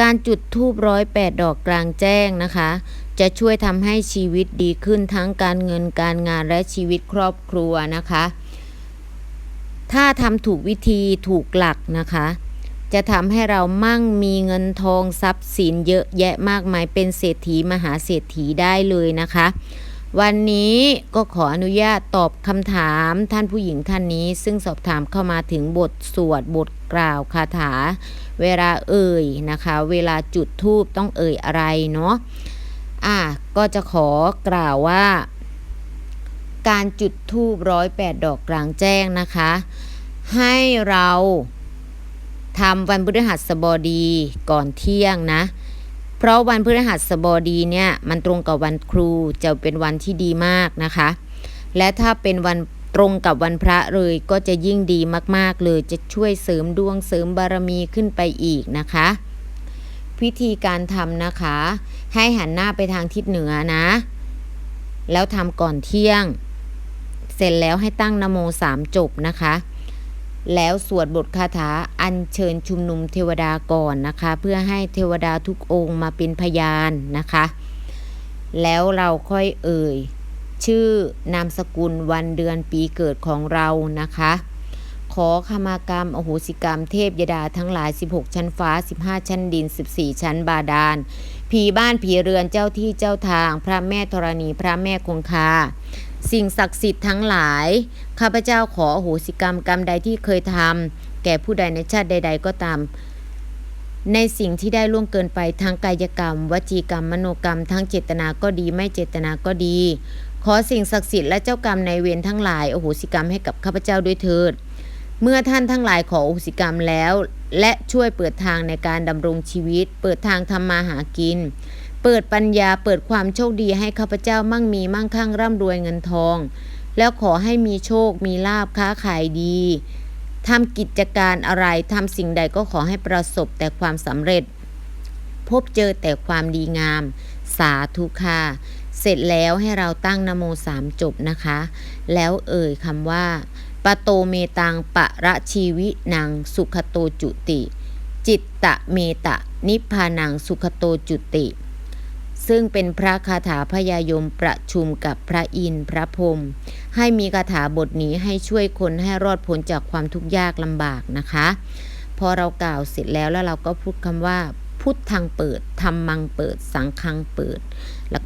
การจุดธูปร้อยแปดดอกกลางแจ้งนะคะ จะช่วยทำให้ชีวิตดีขึ้นทั้งการเงินการงานและชีวิตครอบครัวนะคะ ถ้าทำถูกวิธีถูกหลักนะคะ จะทำให้เรามั่งมีเงินทองทรัพย์สินเยอะแยะมากมายเป็นเศรษฐีมหาเศรษฐีได้เลยนะคะ วันนี้ก็ขออนุญาตตอบคำถามท่านผู้หญิงท่านนี้ ซึ่งสอบถามเข้ามาถึงบทสวดบทกล่าวคาถา เวลาเอ่ยนะคะ เวลาจุดธูปต้องเอ่ยอะไรเนาะอะก็จะขอกล่าวว่า การจุดธูปร้อยแปดดอกกลางแจ้งนะคะ ให้เราทำวันพฤหัสบดีก่อนเที่ยงนะ เพราะวันพฤหัสบดีเนี่ยมันตรงกับวันครูจะเป็นวันที่ดีมากนะคะ และถ้าเป็นวันตรงกับวันพระเลยก็จะยิ่งดีมากๆเลยจะช่วยเสริมดวงเสริมบารมีขึ้นไปอีกนะคะวิธีการทำนะคะ ให้หันหน้าไปทางทิศเหนือนะ แล้วทำก่อนเที่ยง เสร็จแล้วให้ตั้งนโมสามจบนะคะ แล้วสวดบทคาถาอัญเชิญชุมนุมเทวดาก่อนนะคะ เพื่อให้เทวดาทุกองค์มาเป็นพยานนะคะ แล้วเราค่อยเอ่ย ชื่อนามสกุลวันเดือนปีเกิดของเรานะคะ ขอขมากรรม อโหสิกรรมเทพยดาทั้งหลาย 16 ชั้นฟ้า 15 ชั้นดิน 14 ชั้นบาดาลผีบ้านผีเรือนเจ้าที่เจ้าทาง พระแม่ธรณีพระแม่คงคา สิ่งศักดิ์สิทธิ์ทั้งหลาย ข้าพเจ้าขออโหสิกรรมกรรมใดที่เคยทำแก่ผู้ใดในชาติใด ๆ ก็ตาม ในสิ่งที่ได้ล่วงเกินไปทั้งกายกรรม วจีกรรม มโนกรรม ทั้งเจตนาก็ดีไม่เจตนาก็ดี ขอสิ่งศักดิ์สิทธิ์และเจ้ากรรมในเวรทั้งหลายอโหสิกรรมให้กับข้าพเจ้าด้วยเถิด เมื่อท่านทั้งหลายขออโหสิกรรมแล้ว และช่วยเปิดทางในการดำรงชีวิต เปิดทางทำมาหากิน เปิดปัญญาเปิดความโชคดีให้ข้าพเจ้ามั่งมีมั่งคั่งร่ำรวยเงินทอง แล้วขอให้มีโชคมีลาบค้าขายดีทำกิจการอะไรทำสิ่งใดก็ขอให้ประสบแต่ความสำเร็จ พบเจอแต่ความดีงาม สาธุค่ะเสร็จแล้วให้เราตั้งนโมสามจบนะคะ แล้วเอ่ยคำว่าปโตเมตังปะระชีวินังสุขโตจุติ จิตตะเมตะ นิพพานังสุขโตจุติ ซึ่งเป็นพระคาถาพยายมประชุมกับพระอินทร์พระพรหมให้มีคาถาบทนี้ให้ช่วยคนให้รอดพ้นจากความทุกข์ยากลำบากนะคะ พอเรากล่าวเสร็จแล้วแล้วเราก็พูดคำว่า พุทธังเปิดธรรมังเปิด สังฆังเปิดแล้ว